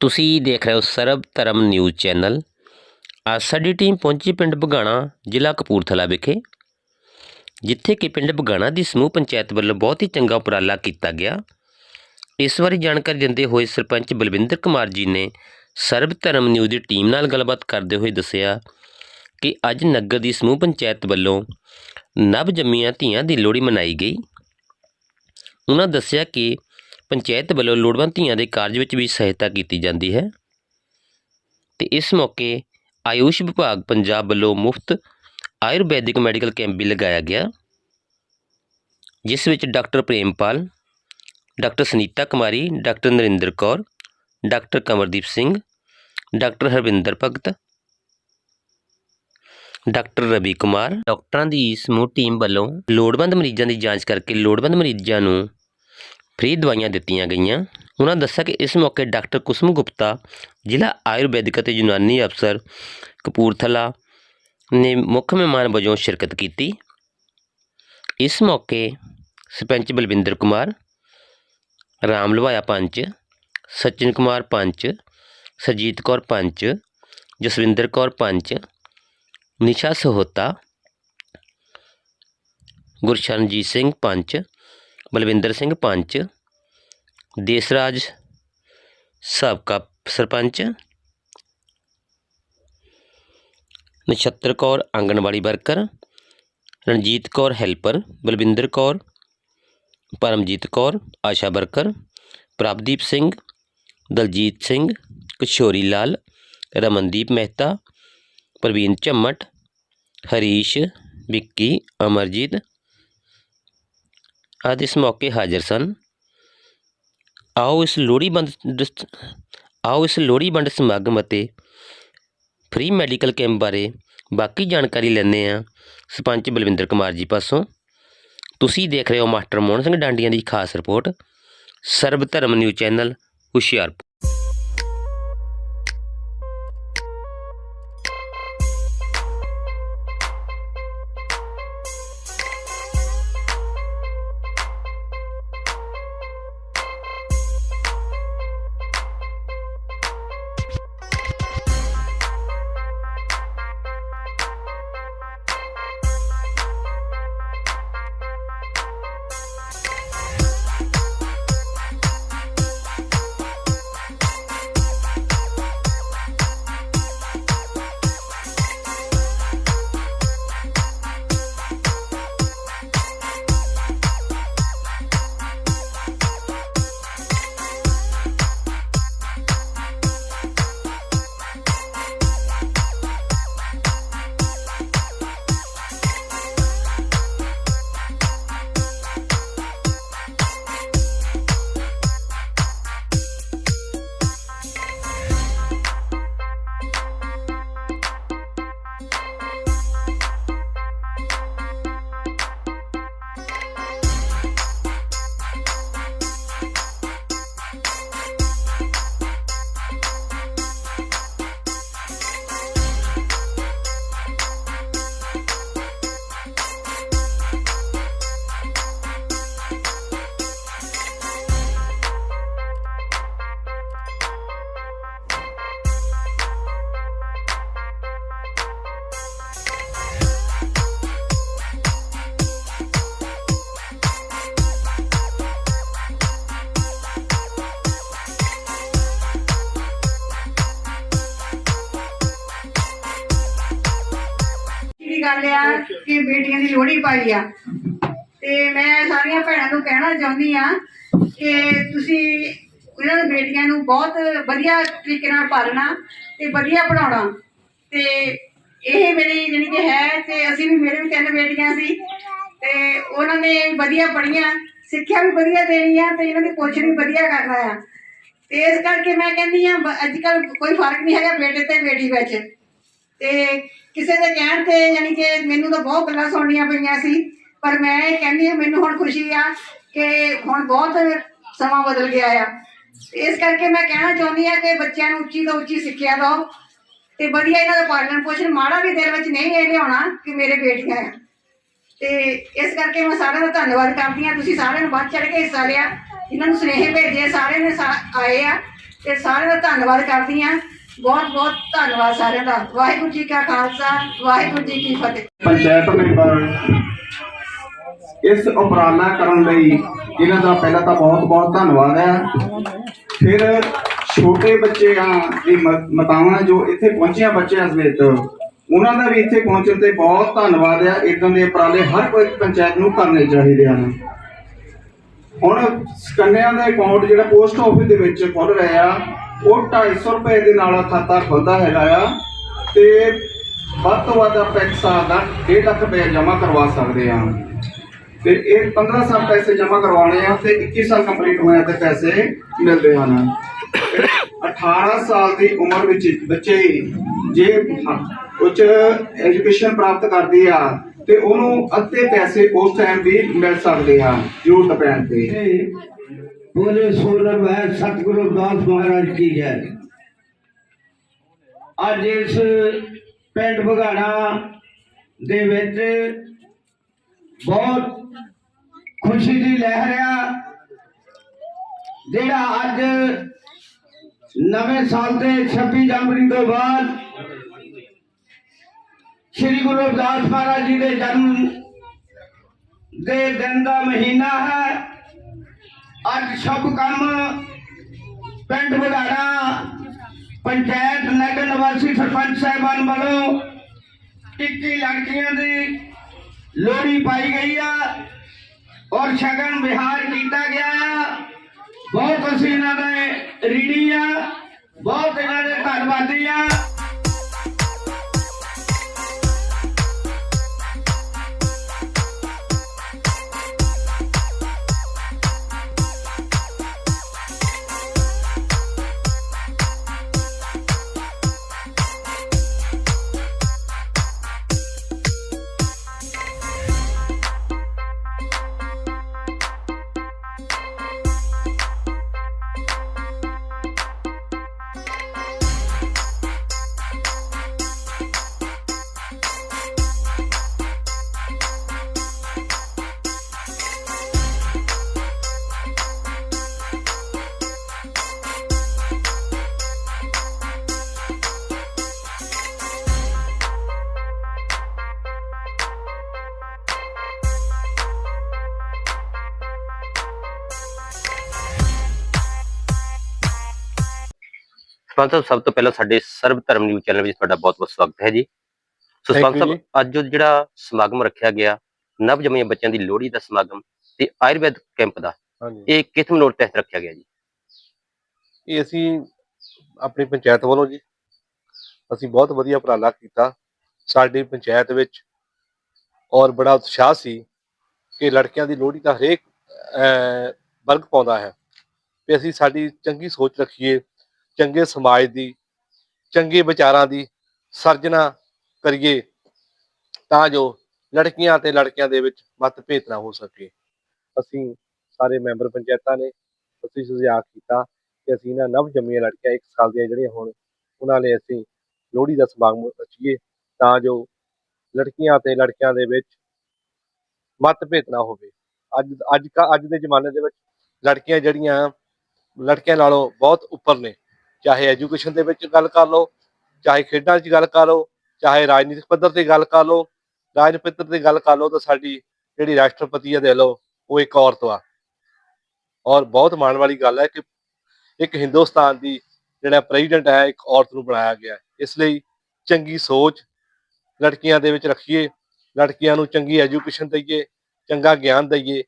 ਤੁਸੀਂ ਦੇਖ ਰਹੇ ਹੋ ਸਰਬ ਧਰਮ ਨਿਊਜ਼ ਚੈਨਲ। ਅੱਜ ਸਾਡੀ ਟੀਮ ਪਹੁੰਚੀ ਪਿੰਡ ਬਗਾਣਾ, ਜ਼ਿਲ੍ਹਾ ਕਪੂਰਥਲਾ ਵਿਖੇ, ਜਿੱਥੇ ਕਿ ਪਿੰਡ ਬਗਾਣਾ ਦੀ ਸਮੂਹ ਪੰਚਾਇਤ ਵੱਲੋਂ ਬਹੁਤ ਹੀ ਚੰਗਾ ਉਪਰਾਲਾ ਕੀਤਾ ਗਿਆ। ਇਸ ਬਾਰੇ ਜਾਣਕਾਰੀ ਦਿੰਦੇ ਹੋਏ ਸਰਪੰਚ ਬਲਵਿੰਦਰ ਕੁਮਾਰ ਜੀ ਨੇ ਸਰਬ ਧਰਮ ਨਿਊਜ਼ ਦੀ ਟੀਮ ਨਾਲ ਗੱਲਬਾਤ ਕਰਦੇ ਹੋਏ ਦੱਸਿਆ ਕਿ ਅੱਜ ਨਗਰ ਦੀ ਸਮੂਹ ਪੰਚਾਇਤ ਵੱਲੋਂ ਨਵ ਜੰਮੀਆਂ ਧੀਆਂ ਦੀ ਲੋਹੜੀ ਮਨਾਈ ਗਈ। ਉਹਨਾਂ ਦੱਸਿਆ ਕਿ ਪੰਚਾਇਤ ਵੱਲੋਂ ਲੋੜਵੰਦ ਧੀਆਂ ਦੇ ਕਾਰਜ ਵਿੱਚ ਵੀ ਸਹਾਇਤਾ ਕੀਤੀ ਜਾਂਦੀ ਹੈ। ਤੇ ਇਸ ਮੌਕੇ ਆਯੂਸ਼ ਵਿਭਾਗ ਪੰਜਾਬ ਵੱਲੋਂ ਮੁਫਤ ਆਯੁਰਵੈਦਿਕ ਮੈਡੀਕਲ ਕੈਂਪ ਵੀ ਲਗਾਇਆ ਗਿਆ, ਜਿਸ ਵਿੱਚ doctor Prempal, doctor Sunita Kumari, doctor Narinder Kaur, doctor Kamardeep Singh, doctor Harvinder Bhagat, doctor Ravi Kumar. ਡਾਕਟਰਾਂ ਦੀ ਸਮੂਹ ਟੀਮ ਵੱਲੋਂ ਲੋੜਵੰਦ ਮਰੀਜ਼ਾਂ ਦੀ ਜਾਂਚ ਕਰਕੇ ਲੋੜਵੰਦ ਮਰੀਜ਼ਾਂ ਨੂੰ ਫ੍ਰੀ ਦਵਾਈਆਂ ਦਿੱਤੀਆਂ ਗਈਆਂ। ਉਹਨਾਂ ਦੱਸਿਆ ਕਿ ਇਸ ਮੌਕੇ ਡਾਕਟਰ ਕੁਸਮ ਗੁਪਤਾ, ਜ਼ਿਲ੍ਹਾ ਆਯੁਰਵੈਦਿਕ ਅਤੇ ਯੂਨਾਨੀ ਅਫਸਰ ਕਪੂਰਥਲਾ ਨੇ ਮੁੱਖ ਮਹਿਮਾਨ ਵਜੋਂ ਸ਼ਿਰਕਤ ਕੀਤੀ। ਇਸ ਮੌਕੇ ਸਰਪੰਚ ਬਲਵਿੰਦਰ ਕੁਮਾਰ, ਰਾਮ ਲਵਾਇਆ ਪੰਚ, ਸਚਿਨ ਕੁਮਾਰ ਪੰਚ, ਸਰਜੀਤ ਕੌਰ ਪੰਚ, ਜਸਵਿੰਦਰ ਕੌਰ ਪੰਚ, ਨਿਸ਼ਾ ਸਹੋਤਾ, ਗੁਰਸ਼ਰਨਜੀਤ ਸਿੰਘ ਪੰਚ, ਬਲਵਿੰਦਰ ਸਿੰਘ ਪੰਚ ਦੇਸਰਾਜ ਸਾਬਕਾ sarpanch Nachhattar Kaur, anganwadi worker Ranjit Kaur, helper Balwinder Kaur, Paramjit Kaur, Asha worker Prabhdeep Singh, Daljit Singh, Kishori Lal, Ramandeep Mehta, Parveen Jhammat, Harish, Vicky, Amarjit ਆਦਿ ਇਸ ਮੌਕੇ ਹਾਜ਼ਰ ਸਨ। ਆਓ ਇਸ ਲੋਹੜੀਵੰਦ ਆਓ ਇਸ ਲੋਹੜੀ ਸਮਾਗਮ ਅਤੇ ਫ੍ਰੀ ਮੈਡੀਕਲ ਕੈਂਪ ਬਾਰੇ ਬਾਕੀ ਜਾਣਕਾਰੀ ਲੈਂਦੇ ਹਾਂ ਸਰਪੰਚ ਬਲਵਿੰਦਰ ਕੁਮਾਰ ਜੀ ਪਾਸੋਂ। ਤੁਸੀਂ ਦੇਖ ਰਹੇ ਹੋ ਮਾਸਟਰ ਮੋਹਨ ਸਿੰਘ ਡਾਂਡੀਆਂ ਦੀ ਖਾਸ ਰਿਪੋਰਟ, ਸਰਬ ਧਰਮ ਨਿਊਜ਼ ਚੈਨਲ ਹੁਸ਼ਿਆਰਪੁਰ। ਦੀ ਗੱਲ ਆ ਕਿ ਬੇਟੀਆਂ ਦੀ ਲੋਹੜੀ ਪਾਈ ਆ। ਤੇ ਮੈਂ ਸਾਰੀਆਂ ਭੈਣਾਂ ਨੂੰ ਕਹਿਣਾ ਚਾਹੁੰਦੀ ਆ ਕਿ ਤੁਸੀਂ ਉਹਨਾਂ ਨੂੰ ਬੇਟੀਆਂ ਨੂੰ ਬਹੁਤ ਵਧੀਆ ਤਰੀਕੇ ਨਾਲ ਪਾਲਣਾ ਤੇ ਵਧੀਆ ਪੜਾਉਣਾ ਤੇ ਇਹ ਮੇਰੀ ਜਿਹੜੀ ਕਿ ਹੈ ਤੇ ਅਸੀਂ ਵੀ ਮੇਰੇ ਵੀ ਤਿੰਨ ਬੇਟੀਆਂ ਸੀ ਤੇ ਉਹਨਾਂ ਨੇ ਵਧੀਆ ਪੜੀਆਂ ਸਿੱਖਿਆ ਵੀ ਵਧੀਆ ਦੇਣੀ ਆ ਤੇ ਇਹਨਾਂ ਦੀ ਪੋਸ਼ਣ ਵੀ ਵਧੀਆ ਕਰਨਾ ਆ। ਤੇ ਇਸ ਕਰਕੇ ਮੈਂ ਕਹਿੰਦੀ ਆ, ਅੱਜ ਕੱਲ ਕੋਈ ਫ਼ਰਕ ਨਹੀਂ ਹੈਗਾ ਬੇਟੇ ਤੇ ਬੇਟੀ ਵਿੱਚ। ਤੇ ਕਿਸੇ ਦੇ ਕਹਿਣ ਤੇ ਯਾਨੀ ਕਿ ਮੈਨੂੰ ਤਾਂ ਬਹੁਤ ਗੱਲਾਂ ਸੁਣਨੀਆਂ ਪਈਆਂ ਸੀ, ਪਰ ਮੈਂ ਇਹ ਕਹਿੰਦੀ ਹਾਂ, ਮੈਨੂੰ ਹੁਣ ਖੁਸ਼ੀ ਆ ਕਿ ਹੁਣ ਬਹੁਤ ਸਮਾਂ ਬਦਲ ਗਿਆ ਆ। ਇਸ ਕਰਕੇ ਮੈਂ ਕਹਿਣਾ ਚਾਹੁੰਦੀ ਆ ਕਿ ਬੱਚਿਆਂ ਨੂੰ ਉੱਚੀ ਤੋਂ ਉੱਚੀ ਸਿੱਖਿਆ ਦਿਓ ਤੇ ਵਧੀਆ ਇਹਨਾਂ ਦਾ ਪਾਲਣ ਪੋਸ਼ਣ, ਮਾੜਾ ਵੀ ਦਿਲ ਵਿੱਚ ਨਹੀਂ ਇਹ ਲਿਆਉਣਾ ਕਿ ਮੇਰੇ ਬੇਟੀਆਂ ਆ। ਤੇ ਇਸ ਕਰਕੇ ਮੈਂ ਸਾਰਿਆਂ ਦਾ ਧੰਨਵਾਦ ਕਰਦੀ ਹਾਂ। ਤੁਸੀਂ ਸਾਰਿਆਂ ਨੂੰ ਵੱਧ ਚੜ ਕੇ ਹਿੱਸਾ ਲਿਆ। ਇਹਨਾਂ ਨੂੰ ਸੁਨੇਹੇ ਭੇਜੇ, ਸਾਰਿਆਂ ਨੇ ਸਾ- ਆਏ ਆ ਤੇ ਸਾਰਿਆਂ ਦਾ ਧੰਨਵਾਦ ਕਰਦੀ ਹਾਂ। ਬਹੁਤ ਬਹੁਤ ਧੰਨਵਾਦ ਸਾਰਿਆਂ ਦਾ। ਵਾਹਿਗੁਰੂ ਜੀ ਕਾ ਖਾਲਸਾ, ਵਾਹਿਗੁਰੂ ਜੀ ਕੀ ਫਤਿਹ। ਪੰਚਾਇਤ ਮੈਂਬਰ, ਇਸ ਉਪਰਾਲਾ ਕਰਨ ਲਈ ਇਹਨਾਂ ਦਾ ਪਹਿਲਾਂ ਤਾਂ ਬਹੁਤ ਬਹੁਤ ਧੰਨਵਾਦ ਹੈ। ਫਿਰ ਛੋਟੇ ਬੱਚਿਆਂ ਦੀ ਮ- ਜੋ ਇੱਥੇ ਪਹੁੰਚੀਆਂ ਬੱਚਿਆਂ ਸਮੇਤ, ਉਹਨਾਂ ਦਾ ਵੀ ਇੱਥੇ ਪਹੁੰਚਣ ਤੇ ਬਹੁਤ ਧੰਨਵਾਦ ਹੈ। ਇਦਾਂ ਦੇ ਉਪਰਾਲੇ ਹਰ ਕੋਈ ਪੰਚਾਇਤ ਨੂੰ ਕਰਨੇ ਚਾਹੀਦੇ ਹਨ। ਹੁਣ ਕੰਨਿਆਂ ਦਾ ਅਕਾਊਂਟ ਜਿਹੜਾ ਪੋਸਟ ਆਫਿਸ ਦੇ ਵਿੱਚ ਖੁੱਲ ਰਿਹਾ ਉਹ 250 ਰੁਪਏ ਦੇ ਨਾਲ ਖਾਤਾ ਖੁੱਲਦਾ ਹੈਗਾ ਆ ਤੇ ਵੱਧ ਤੋਂ ਵੱਧ ਆਪਾਂ ਇੱਕ ਸਾਲ ਦਾ 1.5 ਲੱਖ ਰੁਪਏ ਜਮ੍ਹਾਂ ਕਰਵਾ ਸਕਦੇ ਹਾਂ। ਤੇ ਇਹ 15 ਸਾਲ ਪੈਸੇ ਜਮ੍ਹਾਂ ਕਰਵਾਉਣੇ ਆ ਤੇ 21 ਸਾਲ ਕੰਪਲੀਟ ਹੋਇਆ ਤੇ ਪੈਸੇ ਮਿਲਦੇ ਹਨ। 18 ਸਾਲ ਦੀ ਉਮਰ ਵਿੱਚ ਬੱਚੇ ਜੇ ਉੱਚ ਐਜੂਕੇਸ਼ਨ ਪ੍ਰਾਪਤ ਕਰਦੇ ਆ ਤੇ ਉਹਨੂੰ ਅੱਧੇ ਪੈਸੇ ਉਸ ਟਾਈਮ ਵੀ ਮਿਲ ਸਕਦੇ ਆ ਜ਼ਰੂਰਤ ਪੈਣ ਤੇ बोले सोलर वह सतगुरु दास महाराज की जय ਅੱਜ ਇਸ ਪਿੰਡ ਬਗਾਣਾ ਦੇ ਵਿੱਚ ਬਹੁਤ ਖੁਸ਼ੀ ਦੀ ਲਹਿਰ ਆ ਜਿਹੜਾ ਅੱਜ ਨਵੇਂ ਸਾਲ ਦੇ 26 ਜਨਵਰੀ ਤੋਂ ਬਾਅਦ ਸ੍ਰੀ ਗੁਰੂ ਰਵਿਦਾਸ ਮਹਾਰਾਜ ਜੀ ਦੇ ਜਨਮ ਦੇ ਦਿਨ ਦਾ ਮਹੀਨਾ ਹੈ ਅੱਜ ਸ਼ੁਭ ਕੰਮ ਪਿੰਡ ਬਧਾਣਾ ਪੰਚਾਇਤ ਨਗਰ ਨਿਵਾਸੀ ਸਰਪੰਚ ਸਾਹਿਬਾਨ ਵੱਲੋਂ 21 ਲੜਕੀਆਂ ਦੀ ਲੋਹੜੀ ਪਾਈ ਗਈ ਆ ਔਰ ਸ਼ਗਨ ਵਿਹਾਰ ਕੀਤਾ ਗਿਆ ਆ। ਬਹੁਤ ਅਸੀਂ ਇਹਨਾਂ ਦੇ ਰੀੜੀ ਆ, ਬਹੁਤ ਇਹਨਾਂ ਦੇ ਧੰਨਵਾਦੀ ਆ। ਸਰਪੰਚ ਸਾਹਿਬ ਸਭ ਤੋਂ ਪਹਿਲਾਂ ਸਾਡੇ ਸਰਬ ਧਰਮ ਨਿਊਜ਼ ਚੈਨਲ ਵਿੱਚ ਤੁਹਾਡਾ ਬਹੁਤ-ਬਹੁਤ ਸਵਾਗਤ ਹੈ ਜੀ। ਸੋ Thank ਸਰਪੰਚ you ਸਾਹਿਬ ਅੱਜ ਜੋ ਜਿਹੜਾ ਸਮਾਗਮ ਰੱਖਿਆ ਗਿਆ ਨਵ ਜੰਮੇ ਬੱਚਿਆਂ ਦੀ ਲੋਹੜੀ ਦਾ ਸਮਾਗਮ ਤੇ ਆਯੁਰਵੈਦ ਕੈਂਪ ਦਾ ਇਹ ਕਿਸ ਮਨੋਟ ਤਹਿਤ ਰੱਖਿਆ ਗਿਆ ਜੀ? ਇਹ ਅਸੀਂ ਆਪਣੀ ਪੰਚਾਇਤ ਵੱਲੋਂ ਜੀ ਅਸੀਂ ਬਹੁਤ ਵਧੀਆ ਉਪਰਾਲਾ ਕੀਤਾ। ਸਾਡੀ ਪੰਚਾਇਤ ਵਿੱਚ ਔਰ ਬੜਾ ਉਤਸ਼ਾਹ ਸੀ ਕਿ ਲੜਕਿਆਂ ਦੀ ਲੋਹੜੀ ਤਾਂ ਹਰੇਕ ਵਰਗ ਪਾਉਂਦਾ ਹੈ। ਤੇ ਅਸੀਂ ਸਾਡੀ ਚੰਗੀ ਸੋਚ ਰੱਖੀਏ। ਚੰਗੇ ਸਮਾਜ ਦੀ, ਚੰਗੇ ਵਿਚਾਰਾਂ ਦੀ ਸਰਜਨਾ ਕਰੀਏ ਤਾਂ ਜੋ ਲੜਕੀਆਂ ਤੇ ਲੜਕਿਆਂ ਦੇ ਵਿੱਚ ਮਤਭੇਦ ਨਾ ਹੋ ਸਕੇ। ਅਸੀਂ ਸਾਰੇ ਮੈਂਬਰ ਪੰਚਾਇਤਾਂ ਨੇ ਅਸੀਂ ਸੁਝਾਅ ਕੀਤਾ ਕਿ ਅਸੀਂ ਇਹਨਾਂ ਨਵ ਜੰਮੀਆਂ ਲੜਕੀਆਂ ਇੱਕ ਸਾਲ ਦੀਆਂ ਜਿਹੜੀਆਂ ਹੋਣ, ਉਹਨਾਂ ਲਈ ਅਸੀਂ ਲੋਹੜੀ ਦਾ ਸਮਾਗਮ ਰਚੀਏ ਤਾਂ ਜੋ ਲੜਕੀਆਂ ਤੇ ਲੜਕਿਆਂ ਦੇ ਵਿੱਚ ਮਤਭੇਦ ਨਾ ਹੋਵੇ। ਅੱਜ ਅੱਜ ਕਾ, ਅੱਜ ਦੇ ਜ਼ਮਾਨੇ ਦੇ ਵਿੱਚ ਲੜਕੀਆਂ ਜਿਹੜੀਆਂ, ਲੜਕਿਆਂ ਨਾਲੋਂ ਬਹੁਤ ਉੱਪਰ ਨੇ। ਚਾਹੇ ਐਜੂਕੇਸ਼ਨ ਦੇ ਵਿੱਚ ਗੱਲ ਕਰ ਲਓ, ਚਾਹੇ ਖੇਡਾਂ 'ਚ ਗੱਲ ਕਰ ਲਓ, ਚਾਹੇ ਰਾਜਨੀਤਿਕ ਪੱਧਰ ਤੇ ਗੱਲ ਕਰ ਲਓ, ਰਾਜਨੀਤਿਕ ਪੱਧਰ ਤੇ ਗੱਲ ਕਰ ਲਓ ਤਾਂ ਸਾਡੀ ਜਿਹੜੀ ਰਾਸ਼ਟਰਪਤੀ ਆ ਦੇ ਲਓ, ਉਹ ਇੱਕ ਔਰਤ ਵਾ ਔਰ ਬਹੁਤ ਮਾਣ ਵਾਲੀ ਗੱਲ ਹੈ ਕਿ ਇੱਕ ਹਿੰਦੁਸਤਾਨ ਦੀ ਜਿਹੜਾ ਪ੍ਰੈਜ਼ੀਡੈਂਟ ਹੈ, ਇੱਕ ਔਰਤ ਨੂੰ ਬਣਾਇਆ ਗਿਆ। ਇਸ ਲਈ ਚੰਗੀ ਸੋਚ ਲੜਕੀਆਂ ਦੇ ਵਿੱਚ ਰੱਖੀਏ, ਲੜਕੀਆਂ ਨੂੰ ਚੰਗੀ ਐਜੂਕੇਸ਼ਨ ਦਈਏ, ਚੰਗਾ ਗਿਆਨ ਦਈਏ,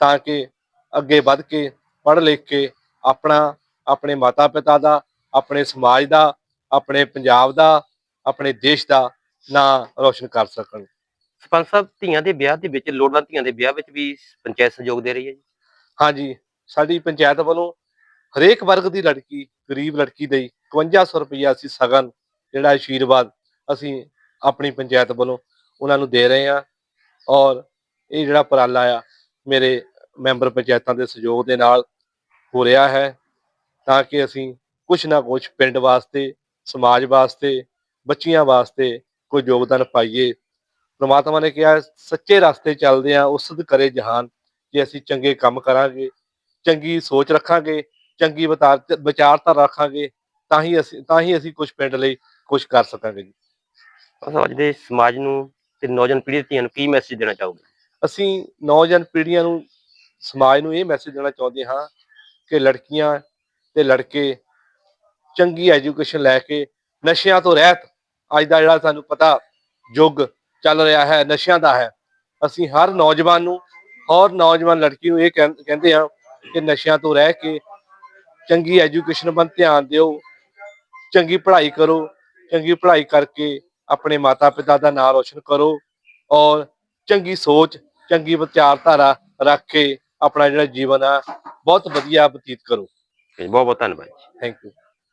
ਤਾਂ ਕਿ ਅੱਗੇ ਵੱਧ ਕੇ ਪੜ੍ਹ ਲਿਖ ਕੇ ਆਪਣਾ, ਆਪਣੇ ਮਾਤਾ ਪਿਤਾ ਦਾ ਆਪਣੇ ਸਮਾਜ ਦਾ ਆਪਣੇ ਪੰਜਾਬ ਦਾ ਆਪਣੇ ਦੇਸ਼ ਦਾ ਨਾਂ ਰੋਸ਼ਨ ਕਰ ਸਕਣ। ਸਰਪੰਚ ਸਾਹਿਬ ਧੀਆਂ ਦੇ ਵਿਆਹ ਦੇ ਵਿੱਚ ਲੋੜਵੰਦ ਧੀਆਂ ਦੇ ਵਿਆਹ ਵਿੱਚ ਵੀ ਪੰਚਾਇਤ ਸਹਿਯੋਗ ਦੇ ਰਹੀ ਹੈ ਜੀ? ਹਾਂਜੀ ਸਾਡੀ ਪੰਚਾਇਤ ਵੱਲੋਂ ਹਰੇਕ ਵਰਗ ਦੀ ਲੜਕੀ ਗਰੀਬ ਲੜਕੀ ਲਈ 5100 ਰੁਪਈਆ ਅਸੀਂ ਸਗਨ ਜਿਹੜਾ ਆਸ਼ੀਰਵਾਦ ਅਸੀਂ ਆਪਣੀ ਪੰਚਾਇਤ ਵੱਲੋਂ ਉਹਨਾਂ ਨੂੰ ਦੇ ਰਹੇ ਹਾਂ। ਔਰ ਇਹ ਜਿਹੜਾ ਉਪਰਾਲਾ ਆ ਮੇਰੇ ਮੈਂਬਰ ਪੰਚਾਇਤਾਂ ਦੇ ਸਹਿਯੋਗ ਦੇ ਨਾਲ ਹੋ ਰਿਹਾ ਹੈ ਤਾਂ ਕਿ ਅਸੀਂ ਕੁਝ ਨਾ ਕੁਝ ਪਿੰਡ ਵਾਸਤੇ ਸਮਾਜ ਵਾਸਤੇ ਬੱਚੀਆਂ ਵਾਸਤੇ ਕੋਈ ਯੋਗਦਾਨ ਪਾਈਏ। ਪ੍ਰਮਾਤਮਾ ਨੇ ਕਿਹਾ ਸੱਚੇ ਰਸਤੇ ਚੱਲਦੇ ਆ ਉਸਦ ਕਰੇ ਜਹਾਨ ਜੇ ਅਸੀਂ ਚੰਗੇ ਕੰਮ ਕਰਾਂਗੇ ਚੰਗੀ ਸੋਚ ਰੱਖਾਂਗੇ ਚੰਗੀ ਵਿਚਾਰ ਵਿਚਾਰਧਾਰਾ ਰੱਖਾਂਗੇ ਤਾਂ ਹੀ ਅਸੀਂ ਤਾਂ ਹੀ ਅਸੀਂ ਕੁਝ ਪਿੰਡ ਲਈ ਕੁਝ ਕਰ ਸਕਾਂਗੇ ਜੀ। ਅੱਜ ਦੇ ਸਮਾਜ ਨੂੰ ਤੇ ਨੌਜਵਾਨ ਪੀੜ੍ਹੀ ਧੀਆਂ ਨੂੰ ਕੀ ਮੈਸੇਜ ਦੇਣਾ ਚਾਹੋਗੇ? ਅਸੀਂ ਨੌਜਵਾਨ ਪੀੜ੍ਹੀਆਂ ਨੂੰ ਸਮਾਜ ਨੂੰ ਇਹ ਮੈਸੇਜ ਦੇਣਾ ਚਾਹੁੰਦੇ ਹਾਂ ਕਿ ਲੜਕੀਆਂ ਤੇ ਲੜਕੇ ਚੰਗੀ ਐਜੂਕੇਸ਼ਨ ਲੈ ਕੇ ਨਸ਼ਿਆਂ ਤੋਂ ਰਹਿਤ। ਅੱਜ ਦਾ ਜਿਹੜਾ ਸਾਨੂੰ ਪਤਾ ਯੁੱਗ ਚੱਲ ਰਿਹਾ ਹੈ ਨਸ਼ਿਆਂ ਦਾ ਹੈ। ਅਸੀਂ ਹਰ ਨੌਜਵਾਨ ਨੂੰ ਔਰ ਨੌਜਵਾਨ ਲੜਕੀ ਨੂੰ ਇਹ ਕਹਿੰ- ਕਹਿੰਦੇ ਹਾਂ ਕਿ ਨਸ਼ਿਆਂ ਤੋਂ ਰਹਿ ਕੇ ਚੰਗੀ ਐਜੂਕੇਸ਼ਨ ਵੱਲ ਧਿਆਨ ਦਿਓ ਚੰਗੀ ਪੜ੍ਹਾਈ ਕਰੋ ਚੰਗੀ ਪੜ੍ਹਾਈ ਕਰਕੇ ਆਪਣੇ ਮਾਤਾ ਪਿਤਾ ਦਾ ਨਾਮ ਰੋਸ਼ਨ ਕਰੋ ਔਰ ਚੰਗੀ ਸੋਚ ਚੰਗੀ ਵਿਚਾਰਧਾਰਾ ਰੱਖ ਕੇ ਆਪਣਾ ਜਿਹੜਾ ਜੀਵਨ ਆ ਬਹੁਤ ਵਧੀਆ ਬਤੀਤ ਕਰੋ। ਬਹੁਤ ਬਹੁਤ ਧੰਨਵਾਦ ਥੈਂਕ ਯੂ